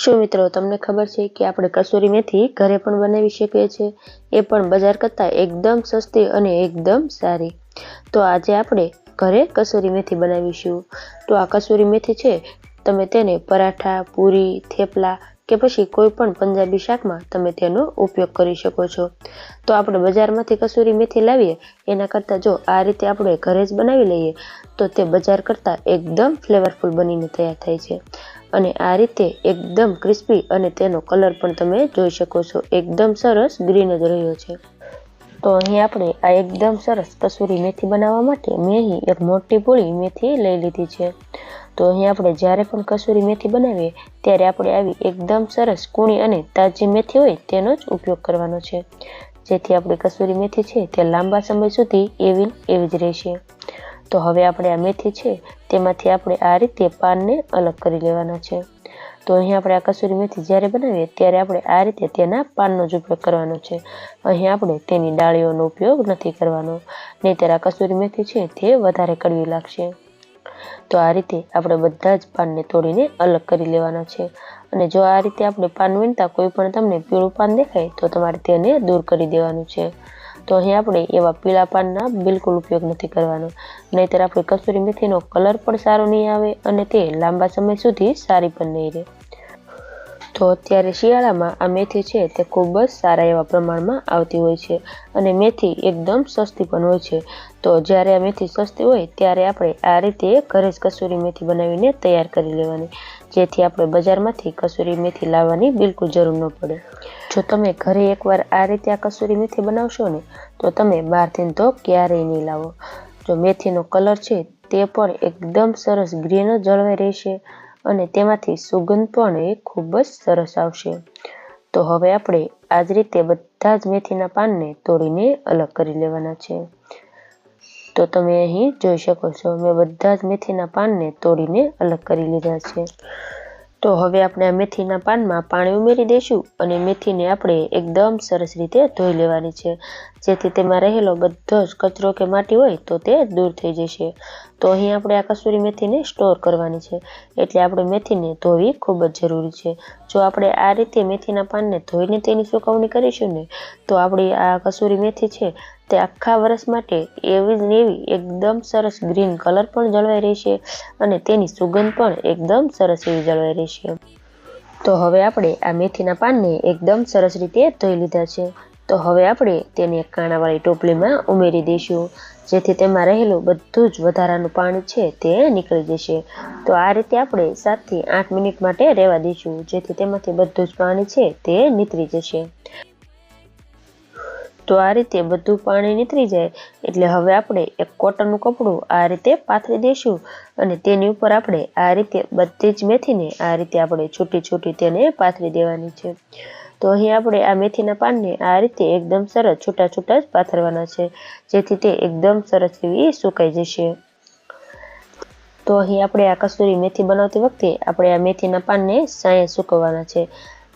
શું મિત્રો, તમને ખબર છે કે આપણે કસૂરી મેથી ઘરે પણ બનાવી શકીએ છીએ? એ પણ બજાર કરતાં એકદમ સસ્તી અને એકદમ સારી. તો આજે આપણે ઘરે કસૂરી મેથી બનાવીશું. તો આ કસૂરી મેથી છે, તમે તેને પરાઠા, પૂરી, થેપલા કે પછી કોઈ પણ પંજાબી શાકમાં તમે તેનો ઉપયોગ કરી શકો છો. તો આપણે બજારમાંથી કસૂરી મેથી લાવીએ, એના કરતાં જો આ રીતે આપણે ઘરે જ બનાવી લઈએ, તો તે બજાર કરતાં એકદમ ફ્લેવરફુલ બનીને તૈયાર થાય છે. અને આ રીતે એકદમ ક્રિસ્પી અને તેનો કલર પણ તમે જોઈ શકો છો. એકદમ સરસ ગ્રીન જ રહ્યો છે. તો અહીં આપણે આ એકદમ સરસ કસૂરી મેથી બનાવવા માટે મેં એક મોટી પોળી મેથી લઈ લીધી છે. તો અહીં આપણે જ્યારે પણ કસૂરી મેથી બનાવીએ, ત્યારે આપણે આવી એકદમ સરસ કૂણી અને તાજી મેથી હોય તેનો જ ઉપયોગ કરવાનો છે. જેથી આપણી કસૂરી મેથી છે તે લાંબા સમય સુધી એવી એવી જ રહેશે. તો હવે આપણે આ મેથી છે તેમાંથી આપણે આ રીતે પાનને અલગ કરી લેવાના છે. તો અહીં આપણે આ કસૂરી મેથી જ્યારે બનાવીએ, ત્યારે આપણે આ રીતે તેના પાનનો જ ઉપયોગ કરવાનો છે. અહીં આપણે તેની ડાળીઓનો ઉપયોગ નથી કરવાનો. નહીં ત્યારે આ કસૂરી મેથી છે તે વધારે કડવી લાગશે. તો આ રીતે આપણે બધા જ પાનને તોડીને અલગ કરી લેવાના છે. અને જો આ રીતે આપણે પાન વીણતા કોઈ પણ તમને પીળું પાન દેખાય તો તમારે તેને દૂર કરી દેવાનું છે. તો અહીં આપણે એવા પીળા પાનના બિલકુલ ઉપયોગ નથી કરવાનો. નહીંતર આપણી કસૂરી મેથીનો કલર પણ સારો નહીં આવે અને તે લાંબા સમય સુધી સારી પણ નહીં રહે. તો અત્યારે શિયાળામાં આ મેથી છે તે ખૂબ જ સારા એવા પ્રમાણમાં આવતી હોય છે અને મેથી એકદમ સસ્તી પણ હોય છે. તો જ્યારે આ મેથી સસ્તી હોય ત્યારે આપણે આ રીતે ઘરે જ કસૂરી મેથી બનાવીને તૈયાર કરી લેવાની, જેથી આપણે બજારમાંથી કસૂરી મેથી લાવવાની બિલકુલ જરૂર ન પડે. જો તમે ઘરે એકવાર આ રીતે આ કસૂરી મેથી બનાવશો ને, તો તમે બહારથી તો ક્યારેય નહીં લાવો. જો મેથીનો કલર છે તે પણ એકદમ સરસ ગ્રીન જળવાઈ રહેશે. અને તેમાંથી સુગંધ પણ ખૂબ જ સરસ આવશે. તો હવે આપણે આ જ રીતે બધા જ મેથીના પાનને તોડીને અલગ કરી લેવાના છે. તો તમે અહીં જોઈ શકો છો, મેં બધા જ મેથીના પાનને તોડીને અલગ કરી લીધા છે. તો હવે આપણે આ મેથીના પાનમાં પાણી ઉમેરી દઈશું અને મેથીને આપણે એકદમ સરસ રીતે ધોઈ લેવાની છે. જેથી તેમાં રહેલો બધો જ કચરો કે માટી હોય તો તે દૂર થઈ જશે. તો અહીં આપણે આ કસૂરી મેથીને સ્ટોર કરવાની છે. એટલે આપણે મેથીને ધોવી ખૂબ જ જરૂરી છે. જો આપણે આ રીતે મેથીના પાનને ધોઈને તેની સુકવણી કરીશું ને, તો આપણી આ કસૂરી મેથી છે તે આખા વર્ષ માટે એવી જ એવી એકદમ સરસ ગ્રીન કલર પણ જળવાઈ રહેશે અને તેની સુગંધ પણ એકદમ સરસ એવી જળવાઈ રહેશે. તો હવે આપણે આ મેથીના પાનને એકદમ સરસ રીતે ધોઈ લીધા છે. તો હવે આપણે તેને એક કાણાવાળી ટોપલીમાં ઉમેરી દઈશું. જેથી તેમાં રહેલું બધું જ વધારાનું પાણી છે તે નીકળી જશે. તો આ રીતે આપણે સાતથી આઠ મિનિટ માટે રહેવા દઈશું, જેથી તેમાંથી બધું જ પાણી છે તે નીતરી જશે. તો આ રીતે બધું પાણી નીતરી જાય, એટલે હવે આપણે એક કોટનનું કપડું આ રીતે પાથરી દઈશું અને તેની ઉપર આપણે આ રીતે બધી જ મેથીને આ રીતે આપણે છૂટી છૂટી તેને પાથરી દેવાની છે. તો અહીં આપણે આ મેથીના પાનને આ રીતે એકદમ સરસ છૂટા છૂટા જ પાથરવાના છે. જેથી તે એકદમ સરસ એવી સુકાઈ જશે. તો અહીં આપણે આ કસૂરી મેથી બનાવતી વખતે આપણે આ મેથીના પાનને સાંયે સૂકવવાના છે.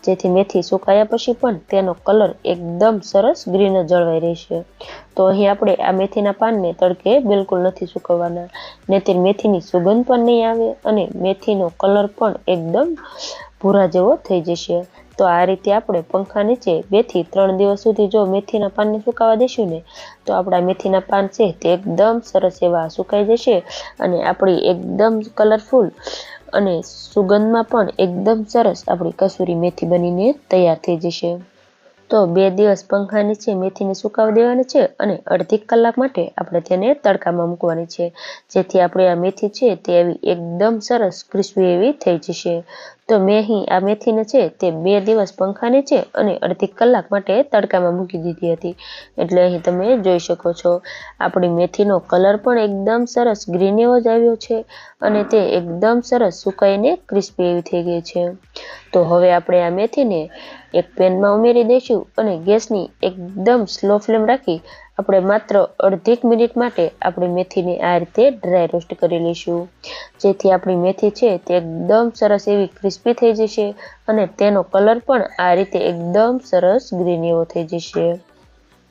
જેથી મેથી સુકાયા પછી પણ તેનો કલર એકદમ સરસ ગ્રીન જળવાઈ રહેશે. તો અહીં આપણે આ મેથીના પાનને તડકે બિલકુલ નથી સુકવવાના. નહીંતર મેથીની સુગંધ પણ નહીં આવે અને મેથીનો કલર પણ એકદમ ભૂરા જેવો થઈ જશે. તો આ રીતે આપણે પંખા નીચે બેથી ત્રણ દિવસ સુધી જો મેથીના પાનને સુકાવા દઈશું ને, તો આપણા મેથીના પાન છે તે એકદમ સરસ એવા સુકાઈ જશે અને આપણી એકદમ કલરફુલ અને સુગંધમાં પણ એકદમ સરસ આપણી કસૂરી મેથી બનીને તૈયાર થઈ જશે. તો બે દિવસ પંખા નીચે મેથીને સુકાવી દેવાની છે અને અડધી કલાક માટે આપણે તેને તડકામાં મૂકવાની છે. જેથી આપણે આ મેથી છે તે એવી એકદમ સરસ ક્રિસ્પી એવી થઈ જશે. તો મેં અહીં આ મેથીને છે તે બે દિવસ પંખા નીચે અને અડધી કલાક માટે તડકામાં મૂકી દીધી હતી. એટલે અહીં તમે જોઈ શકો છો, આપણી મેથીનો કલર પણ એકદમ સરસ ગ્રીન એવો જ આવ્યો છે અને તે એકદમ સરસ સુકાઈને ક્રિસ્પી એવી થઈ ગઈ છે. તો હવે આપણે આ મેથીને એક પેનમાં ઉમેરી દઈશું અને ગેસની એકદમ સ્લો ફ્લેમ રાખી આપણે માત્ર અડધીક મિનિટ માટે આપણી મેથીને આ રીતે ડ્રાય રોસ્ટ કરી લઈશું. જેથી આપણી મેથી છે તે એકદમ સરસ એવી ક્રિસ્પી થઈ જશે અને તેનો કલર પણ આ રીતે એકદમ સરસ ગ્રીન એવો થઈ જશે.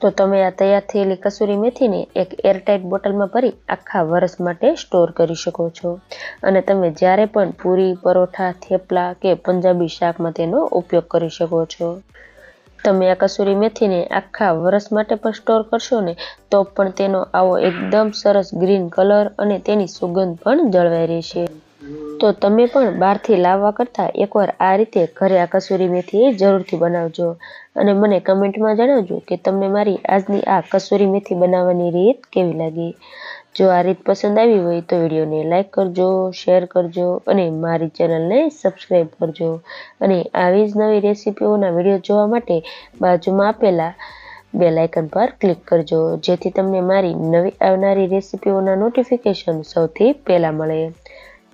તો તમે આ તૈયાર થયેલી કસૂરી મેથીને એક એરટાઇટ બોટલમાં ભરી આખા વર્ષ માટે સ્ટોર કરી શકો છો. અને તમે જ્યારે પણ પૂરી, પરોઠા, થેપલા કે પંજાબી શાકમાં તેનો ઉપયોગ કરી શકો છો. તમે આ કસૂરી મેથીને આખા વર્ષ માટે પણ સ્ટોર કરશો ને, તો પણ તેનો આવો એકદમ સરસ ગ્રીન કલર અને તેની સુગંધ પણ જળવાઈ રહેશે. તો તમે પણ બહારથી લાવવા કરતાં એકવાર આ રીતે ઘરે આ કસૂરી મેથી જરૂરથી બનાવજો. અને મને કમેન્ટમાં જણાવજો કે તમને મારી આજની આ કસૂરી મેથી બનાવવાની રીત કેવી લાગી. જો આ રીત પસંદ આવી હોય તો વિડીયોને લાઇક કરજો, શેર કરજો અને મારી ચેનલને સબસ્ક્રાઈબ કરજો. અને આવી જ નવી રેસીપીઓના વીડિયો જોવા માટે બાજુમાં આપેલા બેલ આઇકન પર ક્લિક કરજો, જેથી તમને મારી નવી આવનારી રેસીપીઓના નોટિફિકેશન સૌથી પહેલાં મળે.